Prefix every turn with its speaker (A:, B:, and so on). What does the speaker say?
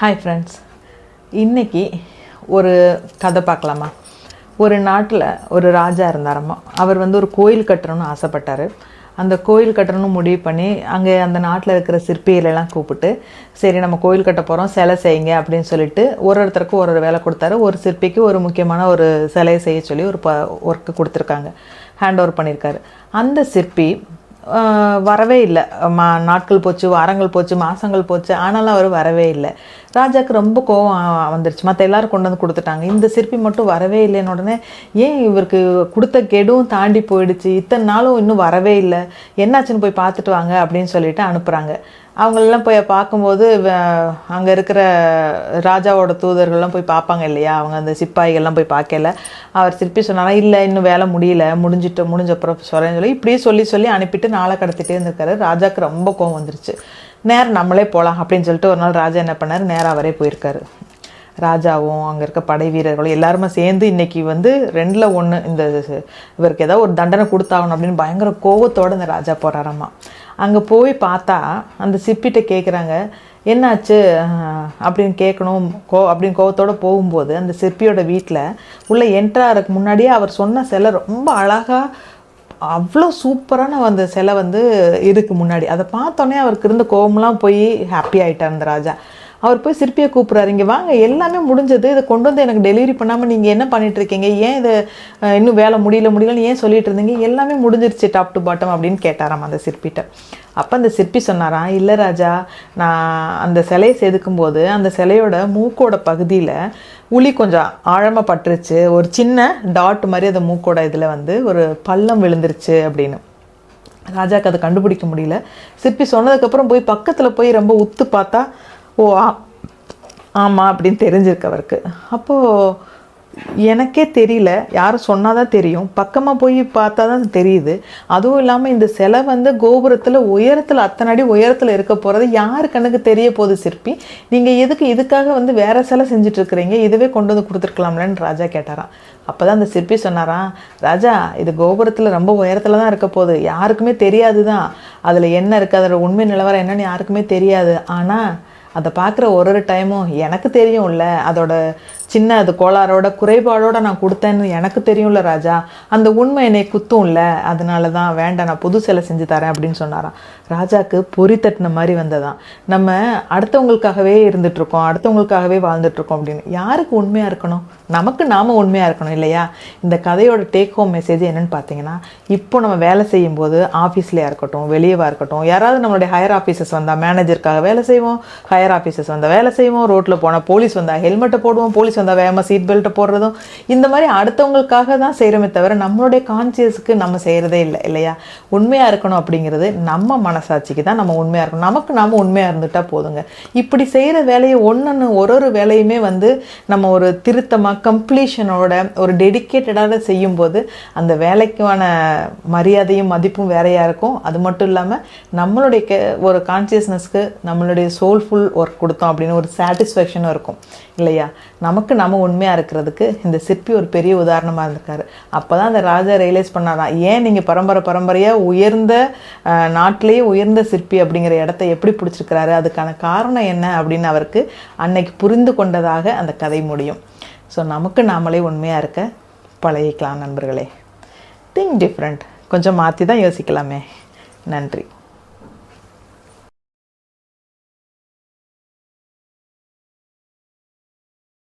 A: Hi friends இன்றைக்கி ஒரு கதை பார்க்கலாமா? ஒரு நாட்டில் ஒரு ராஜா இருந்தாரம்மா அவர் வந்து ஒரு கோயில் கட்டணும்னு ஆசைப்பட்டார். அந்த கோயில் கட்டணும்னு முடிவு பண்ணி அங்கே அந்த நாட்டில் இருக்கிற சிற்பிகளெல்லாம் கூப்பிட்டு சரி நம்ம கோயில் கட்ட போகிறோம் சிலை செய்யுங்க அப்படின்னு சொல்லிட்டு ஒரு ஒருத்தருக்கும் ஒரு ஒரு வேலை கொடுத்தாரு. ஒரு சிற்பிக்கு ஒரு முக்கியமான ஒரு சிலையை செய்ய சொல்லி ஒரு ப ஒர்க்கு கொடுத்துருக்காங்க. ஹேண்ட் ஓவர் பண்ணியிருக்காரு. அந்த சிற்பி வரவே இல்லை. மா நாட்கள் போச்சு வாரங்கள் போச்சு மாதங்கள் போச்சு ஆனாலும் அவர் வரவே இல்லை. ராஜாக்கு ரொம்ப கோவம் வந்துருச்சு. மற்ற எல்லாரும் கொண்டு வந்து கொடுத்துட்டாங்க. இந்த சிற்பி மட்டும் வரவே இல்லைன்னு உடனே ஏன் இவருக்கு கொடுத்த கெடும் தாண்டி போயிடுச்சு? இத்தனை நாளும் இன்னும் வரவே இல்லை. என்னாச்சுன்னு போய் பார்த்துட்டு வாங்க அப்படின்னு சொல்லிட்டு அனுப்புகிறாங்க அவங்களெல்லாம் போய் பார்க்கும்போது அங்கே இருக்கிற ராஜாவோட தூதர்கள்லாம் போய் பார்ப்பாங்க இல்லையா? அவங்க அந்த சிப்பாய்கள்லாம் போய் பார்க்கல. அவர் சிற்பி சொன்னாரா இல்லை இன்னும் வேலை முடியல. முடிஞ்சிட்டு முடிஞ்சப்புறம் சொல்கிறேன்னு சொல்லி இப்படியே சொல்லி சொல்லி அனுப்பிட்டு நாளை கடத்திட்டே இருந்திருக்காரு. ராஜாக்கு ரொம்ப கோவம் வந்துருச்சு. நேரம் நம்மளே போகலாம் அப்படின்னு சொல்லிட்டு ஒரு நாள் ராஜா என்ன பண்ணார்? நேராக அவரே போயிருக்காரு. ராஜாவும் அங்கே இருக்க படை வீரர்களும் எல்லாருமே சேர்ந்து இன்றைக்கி வந்து ரெண்டில் ஒன்று இந்த இவருக்கு ஏதாவது ஒரு தண்டனை கொடுத்தாகணும் அப்படின்னு பயங்கர கோவத்தோடு இந்த ராஜா போகிறாராம்மா அங்கே போய் பார்த்தா அந்த சிப்பிட்ட கேட்குறாங்க என்னாச்சு? அப்படின்னு கேட்கணும் கோ அப்படின்னு கோவத்தோடு போகும்போது அந்த சிற்பியோட வீட்டில் உள்ள என்ட்ராருக்கு முன்னாடியே அவர் சொன்ன சிலை ரொம்ப அழகாக அவ்வளோ சூப்பரான அந்த சிலை வந்து இருக்கு முன்னாடி. அதை பார்த்தோன்னே அவருக்கு இருந்த கோவம்லாம் போய் ஹாப்பி ஆயிட்டார் அந்த ராஜா. அவர் போய் சிற்பியை கூப்பிட்றாரு. இங்கே வாங்க எல்லாமே முடிஞ்சது. இதை கொண்டு வந்து எனக்கு டெலிவரி பண்ணாமல் நீங்கள் என்ன பண்ணிட்டு இருக்கீங்க? ஏன் இது இன்னும் வேலை முடியல முடியலன்னு ஏன் சொல்லிட்டு இருந்தீங்க? எல்லாமே முடிஞ்சிருச்சு டாப் டு பாட்டம் அப்படின்னு கேட்டாராம் அந்த சிற்பிட்ட அப்போ அந்த சிற்பி சொன்னாராம் இல்லை ராஜா நான் அந்த சிலையை செதுக்கும் போது அந்த சிலையோட மூக்கோட பகுதியில் உளி கொஞ்சம் ஆழமாக பட்டுருச்சு. ஒரு சின்ன டாட் மாதிரி அந்த மூக்கோட இதில் வந்து ஒரு பள்ளம் விழுந்துருச்சு அப்படின்னு. ராஜாக்கு அதை கண்டுபிடிக்க முடியல. சிற்பி சொன்னதுக்கப்புறம் போய் பக்கத்தில் போய் ரொம்ப உத்து பார்த்தா ஓ ஆமாம் அப்படின்னு தெரிஞ்சிருக்கு அவருக்கு அப்போது எனக்கே தெரியல. யாரும் சொன்னால் தான் தெரியும். பக்கமாக போய் பார்த்தா தான் தெரியுது. அதுவும் இல்லாமல் இந்த சிலை வந்து கோபுரத்தில் உயரத்தில் அத்தனை அடி உயரத்தில் இருக்க போகிறது யாரு கண்ணுக்கு தெரிய போகுது சிற்பி? நீங்கள் எதுக்கு இதுக்காக வந்து வேறு சிலை செஞ்சிட்ருக்குறீங்க இதுவே கொண்டு வந்து கொடுத்துருக்கலாம்லன்னு ராஜா கேட்டாராம். அப்போ தான் அந்த சிற்பி சொன்னாராம் ராஜா இது கோபுரத்தில் ரொம்ப உயரத்தில் தான் இருக்க போகுது. யாருக்குமே தெரியாது தான் அதில் என்ன இருக்குது அதோட உண்மை நிலவரம் என்னன்னு யாருக்குமே தெரியாது. ஆனால் அதை பார்க்குற ஒரு ஒரு டைமும் எனக்கு தெரியும்ல. அதோட சின்ன அது கோளாறோட குறைபாடோட நான் கொடுத்தேன்னு எனக்கு தெரியும்ல ராஜா. அந்த உண்மை என்னை குத்தும்ல. அதனால தான் வேண்டாம் நான் புது சிலை செஞ்சு தரேன் அப்படின்னு சொன்னாராம். ராஜாக்கு பொறி தட்டின மாதிரி வந்ததான் நம்ம அடுத்தவங்களுக்காகவே இருந்துட்டு இருக்கோம் அடுத்தவங்களுக்காகவே வாழ்ந்துட்டுருக்கோம் அப்படின்னு. யாருக்கு உண்மையாக இருக்கணும்? நமக்கு நாம் உண்மையாக இருக்கணும் இல்லையா? இந்த கதையோட டேக் ஹோம் மெசேஜ் என்னன்னு பார்த்தீங்கன்னா இப்போ நம்ம வேலை செய்யும் போது இருக்கட்டும் வெளியவா இருக்கட்டும் யாராவது நம்மளுடைய ஹையர் ஆஃபீஸஸ் வந்தால் மேனேஜருக்காக வேலை செய்வோம் ஹையர் ஆஃபீஸஸ் வந்தால் வேலை செய்வோம் ரோட்டில் போனால் போலீஸ் வந்தால் ஹெல்மெட்டை போடுவோம் போலீஸ் வந்தால் வேகமாக சீட் பெல்ட்டை போடுறதும் இந்த மாதிரி அடுத்தவங்களுக்காக தான் செய்கிறோமே தவிர நம்மளுடைய கான்சியஸுக்கு நம்ம செய்கிறதே இல்லை இல்லையா? உண்மையாக இருக்கணும் அப்படிங்கிறது நம்ம மனசாட்சிக்கு தான் நம்ம உண்மையாக இருக்கணும். நமக்கு நாம உண்மையாக இருந்துட்டா போதுங்க. இப்படி செய்கிற வேலையை ஒன்று ஒரு ஒரு வேலையுமே வந்து நம்ம ஒரு திருத்தமாக கம்ப்ளீஷனோட ஒரு டெடிக்கேட்டடாக செய்யும்போது அந்த வேலைக்கான மரியாதையும் மதிப்பும் வேறையாக இருக்கும். அது மட்டும் இல்லாமல் நம்மளுடைய ஒரு கான்சியஸ்னஸ்க்கு நம்மளுடைய சோல்ஃபுல் ஒர்க் கொடுத்தோம் அப்படின்னு ஒரு சாட்டிஸ்ஃபேக்ஷனும் இருக்கும் இல்லையா? நமக்கு நமக்கு நம்ம உண்மையாக இருக்கிறதுக்கு இந்த சிற்பி ஒரு பெரிய உதாரணமாக இருந்திருக்காரு. அப்போ தான் அந்த ராஜா ரியலைஸ் பண்ணாதான் ஏன் நீங்கள் பரம்பரை பரம்பரையாக உயர்ந்த நாட்டிலேயே உயர்ந்த சிற்பி அப்படிங்கிற இடத்த எப்படி பிடிச்சிருக்கிறாரு? அதுக்கான காரணம் என்ன? அப்படின்னு அவருக்கு அன்னைக்கு புரிந்து கொண்டதாக அந்த கதை முடியும். ஸோ நமக்கு நாமளே உண்மையாக இருக்க பழகிக்கலாம் நண்பர்களே. திங்க் டிஃப்ரெண்ட் கொஞ்சம் மாற்றி தான் யோசிக்கலாமே. நன்றி.